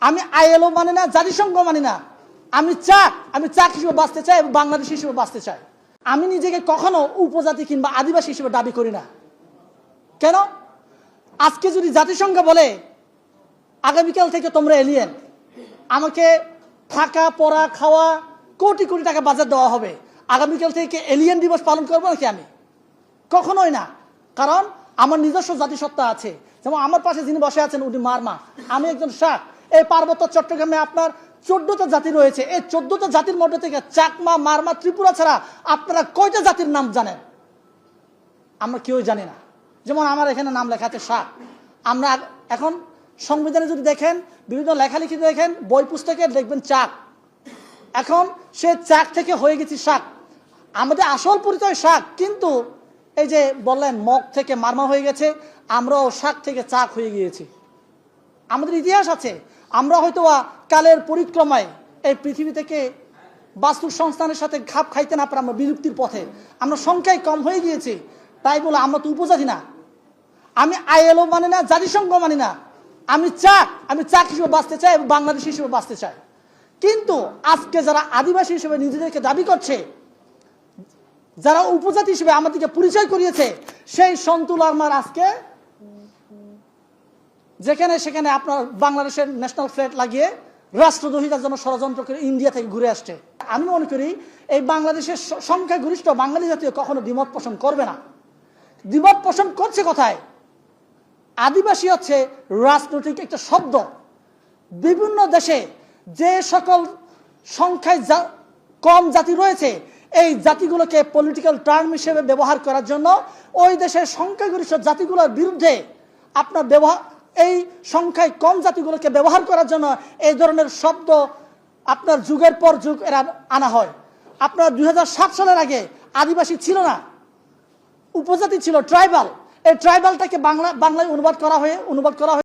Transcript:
আমি আইএলও মানি না, জাতিসংঘ মানি না। আমি চাক আমি চাক হিসেবে বাঁচতে চাই এবং বাংলাদেশ হিসেবে বাঁচতে চাই। আমি নিজেকে কখনো উপজাতি কিংবা আদিবাসী হিসেবে দাবি করি না। কেন? আজকে যদি জাতিসংঘ বলে, আগামীকাল থেকে তোমরা এলিয়েন আমাকে থাকা, পড়া, খাওয়া, কোটি কোটি টাকা বাজার দেওয়া হবে। আগামীকাল থেকে এলিয়েন দিবস পালন করব নাকি আমি? কখনোই না। কারণ আমার নিজস্ব জাতিসত্তা আছে। যেমন আমার পাশে যিনি বসে আছেন, উনি মারমা। আমি একজন শাক। এই পার্বত্য চট্টগ্রামে আপনার চোদ্দটা জাতি রয়েছে। এই চোদ্দটা জাতির মধ্যে থেকে চাকমা, মারমা, ত্রিপুরা ছাড়া আপনারা কয়টা জাতির নাম জানেন? আমরা কেউই জানি না। যেমন আমার এখানে নাম লেখা আছে শাক আমরা এখন সংবিধানে যদি দেখেন, বিভিন্ন লেখালেখি দেখেন, বই পুস্তকে দেখবেন চাক এখন সে চাক থেকে হয়ে গেছি শাক আমাদের আসল পরিচয় শাক কিন্তু এই যে বললেন মগ থেকে মারমা হয়ে গেছে, আমরাও শাক থেকে চাক হয়ে গিয়েছি। আমাদের ইতিহাস আছে। আমরা হয়তো কালের পরিক্রমায় এই পৃথিবী থেকে বাস্তুর সংস্থানের সাথে খাপ খাইতে না পারে আমরা বিলুপ্তির পথে। আমরা সংখ্যায় কম হয়ে গিয়েছি, তাই বলে আমরা তো উপজাতি না। আমি আইএলও মানি না, জাতিসংঘ মানি না। আমি চাক আমি চাক হিসেবে বাঁচতে চাই এবং বাংলাদেশ হিসেবে বাঁচতে চাই। কিন্তু আজকে যারা আদিবাসী হিসেবে নিজেদেরকে দাবি করছে, যারা উপজাতি হিসেবে আমাদেরকে পরিচয় করিয়েছে, সেই সন্তুল আরমার আজকে যেখানে সেখানে আপনার বাংলাদেশের ন্যাশনাল ফ্ল্যাগ লাগিয়ে রাষ্ট্রদ্রোহিতার জন্য ষড়যন্ত্র করে ইন্ডিয়া থেকে ঘুরে আসছে। আমি মনে করি এই বাংলাদেশের সংখ্যাগরিষ্ঠ বাঙালি জাতীয় কখনো দ্বিমত পোষণ করবে না। দ্বিমত পোষণ করছে কোথায়? আদিবাসী হচ্ছে রাজনৈতিক একটা শব্দ। বিভিন্ন দেশে যে সকল সংখ্যায় কম জাতি রয়েছে, এই জাতিগুলোকে পলিটিক্যাল টার্ম হিসেবে ব্যবহার করার জন্য ওই দেশের সংখ্যাগরিষ্ঠ জাতিগুলোর বিরুদ্ধে আপনার ব্যবহার এই সংখ্যায় কম জাতিগুলোকে ব্যবহার করার জন্য এই ধরনের শব্দ আপনার যুগের পর যুগ এরা আনা হয়। আপনার দুই হাজার সাত সালের আগে আদিবাসী ছিল না, উপজাতি ছিল ট্রাইবাল এই ট্রাইবালটাকে বাংলা বাংলায় অনুবাদ করা হয়ে অনুবাদ করা হয়ে